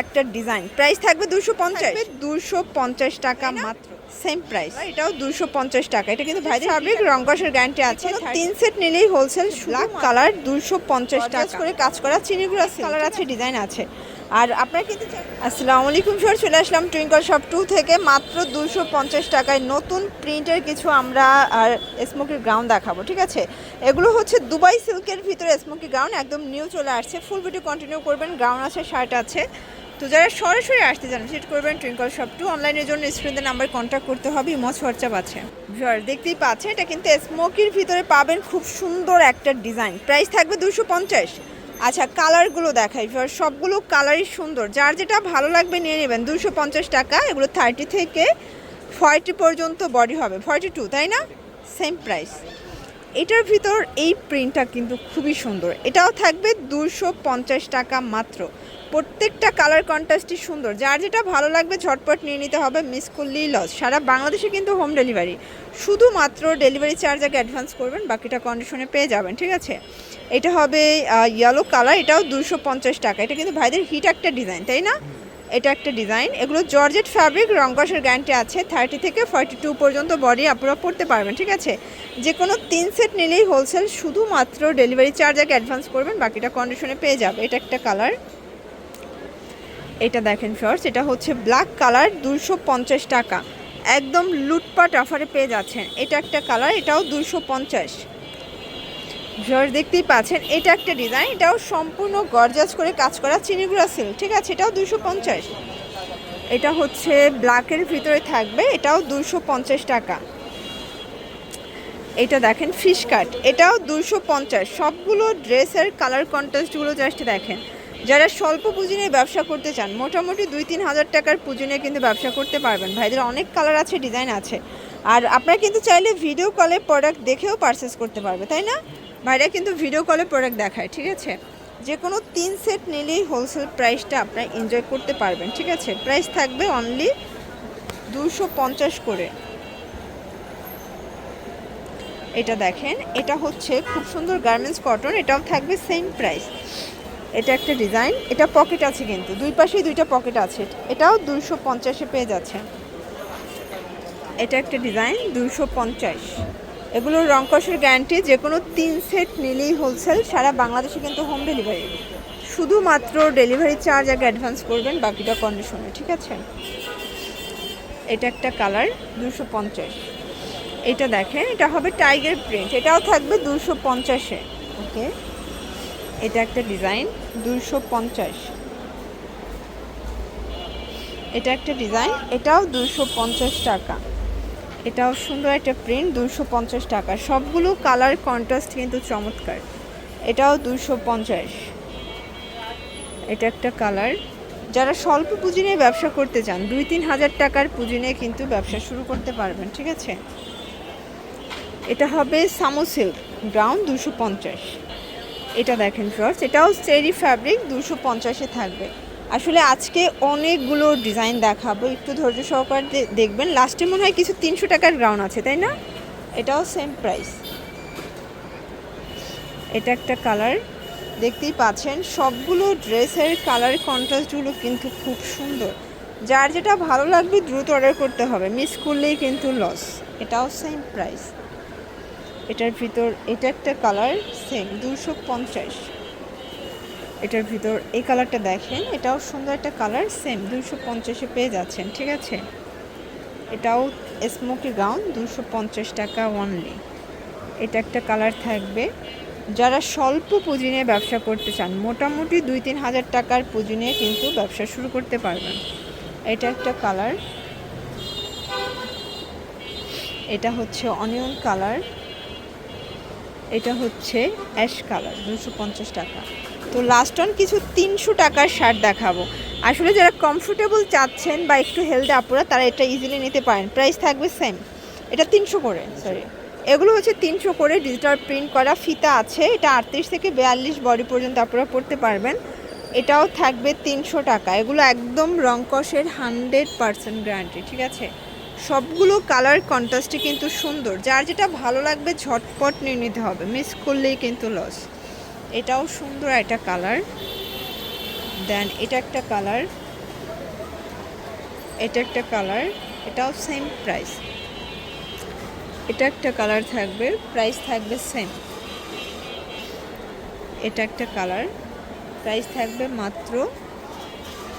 একটা design. Price থাকবে দুশো পঞ্চাশ। দুশো পঞ্চাশ টাকা মাত্র। সেম প্রাইস এটাও দুশো পঞ্চাশ টাকা। এটা কিন্তু ভাইদের ফ্যাব্রিক রংকসের গ্যারান্টি আছে। তিন সেট নিলেই হোলসেল ব্ল্যাক কালার দুশো পঞ্চাশ টাকা। করে কাজ করা চিনিগুলো কালার আছে। ডিজাইন আছে আর আপনার কিন্তু আসসালামু আলাইকুম স্যার চলে আসলাম টুইঙ্কল শপ টু থেকে। মাত্র দুশো পঞ্চাশ টাকায় নতুন প্রিন্টের কিছু আমরা আর স্মোকি গ্রাউন্ড দেখাবো ঠিক আছে? এগুলো হচ্ছে দুবাই সিল্কের ভিতরে স্মোকি গ্রাউন্ড একদম নিউ চলে আসছে। ফুল ভিডিও কন্টিনিউ করবেন। গ্রাউন্ড আছে শার্ট আছে। তো যারা সরাসরি আসতে চান ভিজিট করবেন টুইঙ্কল শপ টু অনলাইনের জন্য স্ক্রিনের নাম্বার কন্ট্যাক্ট করতে হবে ইমস হোয়াটসঅ্যাপ আছে। ভিউয়ার দেখতেই পাচ্ছেন, এটা কিন্তু স্মোকির ভিতরে পাবেন খুব সুন্দর একটা ডিজাইন প্রাইস থাকবে দুশো পঞ্চাশ। আচ্ছা কালারগুলো দেখাই ভিউয়ার সবগুলো কালারই সুন্দর। যার যেটা ভালো লাগবে নিয়ে নেবেন, দুশো পঞ্চাশ টাকা, এগুলো থার্টি থেকে ফর্টি পর্যন্ত বডি হবে ফর্টি টু তাই না? সেম প্রাইস এটার ভিতর এই প্রিন্টটা কিন্তু খুবই সুন্দর। এটাও থাকবে দুশো পঞ্চাশ টাকা মাত্র। প্রত্যেকটা কালার কন্ট্রাস্টই সুন্দর। যার যেটা ভালো লাগবে ঝটপট নিয়ে নিতে হবে মিস করলেই লস সারা বাংলাদেশে কিন্তু হোম ডেলিভারি শুধুমাত্র ডেলিভারি চার্জ আগে অ্যাডভান্স করবেন, বাকিটা কন্ডিশনে পেয়ে যাবেন, ঠিক আছে? এটা হবে ইয়েলো কালার এটাও দুশো পঞ্চাশ টাকা। এটা কিন্তু ভাইদের হিট একটা ডিজাইন তাই না? এটা একটা ডিজাইন। এগুলো জর্জেট ফ্যাব্রিক রংকসের গ্যারান্টি আছে। থার্টি থেকে ফর্টি টু পর্যন্ত বডি আপনারা পড়তে পারবেন, ঠিক আছে? যে কোনো তিন সেট নিলেই হোলসেল শুধুমাত্র ডেলিভারি চার্জ আগে অ্যাডভান্স করবেন, বাকিটা কন্ডিশনে পেয়ে যাবে। এটা একটা কালার এটা দেখেন ফার্স্ট এটা হচ্ছে ব্ল্যাক কালার দুশো টাকা। একদম লুটপাট অফারে পেয়ে যাচ্ছেন। এটা একটা কালার এটাও দুশো পঞ্চাশ। ভিউয়ার্স, দেখতেই পাচ্ছেন, এটা একটা ডিজাইন, এটাও সম্পূর্ণ গরজাস করে কাজ করা চিনিগুড়া সিল্ক, ঠিক আছে? এটাও দুশো পঞ্চাশ। এটা হচ্ছে ব্ল্যাকের ভিতরে থাকবে, এটাও দুশো পঞ্চাশ টাকা। এটা দেখেন ফিশ কাট এটাও দুশো পঞ্চাশ। সবগুলো ড্রেসের কালার কন্ট্রাস্টগুলো জাস্ট দেখেন। যারা স্বল্প পুঁজি নিয়ে ব্যবসা করতে চান, মোটামুটি দুই তিন হাজার টাকার পুঁজি নিয়ে কিন্তু ব্যবসা করতে পারবেন। ভাইদের অনেক কালার আছে ডিজাইন আছে। আর আপনারা কিন্তু চাইলে ভিডিও কলে প্রোডাক্ট দেখেও পারচেস করতে পারবে, তাই না? ভাইরা কিন্তু ভিডিও কলে প্রোডাক্ট দেখায়, ঠিক আছে? যে কোনো তিন সেট নিলেই হোলসেল প্রাইসটা আপনারা এনজয় করতে পারবেন, ঠিক আছে? প্রাইস থাকবে অনলি দুশো পঞ্চাশ করে। এটা দেখেন, এটা হচ্ছে খুব সুন্দর গার্মেন্টস কটন এটাও থাকবে সেম প্রাইস এটা একটা ডিজাইন এটা পকেট আছে কিন্তু, দুই পাশেই দুইটা পকেট আছে। এটাও দুশো পঞ্চাশে পেয়ে যাচ্ছে এটা একটা ডিজাইন দুশো পঞ্চাশ। এগুলোর রংকসের গ্যারান্টি যে কোনো তিন সেট নিলেই হোলসেল সারা বাংলাদেশে কিন্তু হোম ডেলিভারি শুধুমাত্র ডেলিভারি চার্জ আগে অ্যাডভান্স করবেন, বাকিটা কন্ডিশনে ঠিক আছে? এটা একটা কালার দুশো পঞ্চাশ। এটা দেখেন, এটা হবে টাইগার প্রিন্ট এটাও থাকবে দুশো পঞ্চাশে। ওকে এটা একটা ডিজাইন দুশো পঞ্চাশ। এটা একটা ডিজাইন এটাও দুশো পঞ্চাশ টাকা। এটাও সুন্দর একটা প্রিন্ট দুশো পঞ্চাশ টাকা। সবগুলো কালার কন্ট্রাস্ট কিন্তু চমৎকার। এটাও দুশো পঞ্চাশ। এটা একটা কালার যারা স্বল্প পুঁজি নিয়ে ব্যবসা করতে চান দুই তিন হাজার টাকার পুঁজি নিয়ে কিন্তু ব্যবসা শুরু করতে পারবেন, ঠিক আছে? এটা হবে সামো সিল্ক ব্রাউন দুশো পঞ্চাশ। এটা দেখেন ফার্স্ট এটাও চেরি ফ্যাব্রিক দুশো পঞ্চাশে থাকবে। আসলে আজকে অনেকগুলো ডিজাইন দেখাবো, একটু ধৈর্য সহকারে দেখবেন। লাস্টে মনে হয় কিছু তিনশো টাকার গ্রাউন্ড আছে, তাই না? এটাও সেম প্রাইস এটা একটা কালার দেখতেই পাচ্ছেন, সবগুলো ড্রেসের কালার কন্ট্রাস্টগুলো কিন্তু খুব সুন্দর। যার যেটা ভালো লাগবে দ্রুত অর্ডার করতে হবে মিস করলেই কিন্তু লস এটাও সেম প্রাইস এটার ভিতর, এটা একটা কালার সেম দুশো পঞ্চাশ। এটার ভিতর, এই কালারটা দেখেন, এটাও সুন্দর একটা কালার সেম দুশো পঞ্চাশে পেয়ে যাচ্ছেন, ঠিক আছে? এটাও স্মোকি গাউন দুশো পঞ্চাশ টাকা অনলি এটা একটা কালার থাকবে। যারা স্বল্প পুঁজি নিয়ে ব্যবসা করতে চান, মোটামুটি দুই তিন হাজার টাকার পুঁজি নিয়ে কিন্তু ব্যবসা শুরু করতে পারবেন। এটা একটা কালার। এটা হচ্ছে অনিয়ন কালার। এটা হচ্ছে অ্যাশ কালার, দুশো পঞ্চাশ টাকা। তো লাস্ট অন কিছু তিনশো টাকার শার্ট দেখাবো। আসলে যারা কমফোর্টেবল চাচ্ছেন বা একটু হেলদি আপুরা, তারা এটা ইজিলি নিতে পারেন। প্রাইস থাকবে সেম এটা তিনশো করে সরি এগুলো হচ্ছে তিনশো করে ডিজিটাল প্রিন্ট করা। ফিতা আছে, এটা আটত্রিশ থেকে বিয়াল্লিশ বডি পর্যন্ত আপনারা পড়তে পারবেন। এটাও থাকবে তিনশো টাকা। এগুলো একদম রংকসের হান্ড্রেড পারসেন্ট গ্যারান্টি ঠিক আছে? সবগুলো কালার কন্ট্রাস্টে কিন্তু সুন্দর। যার যেটা ভালো লাগবে ঝটপট নিয়ে নিতে হবে মিস করলেই কিন্তু লস এটাও সুন্দর একটা কালার দেন এটা একটা কালার এটা একটা কালার এটাও সেম প্রাইস এটা একটা কালার থাকবে প্রাইস থাকবে সেম এটা একটা কালার প্রাইস থাকবে মাত্র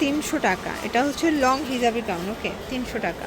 তিনশো টাকা। এটা হচ্ছে লং হিজাবি গাউন ওকে তিনশো টাকা।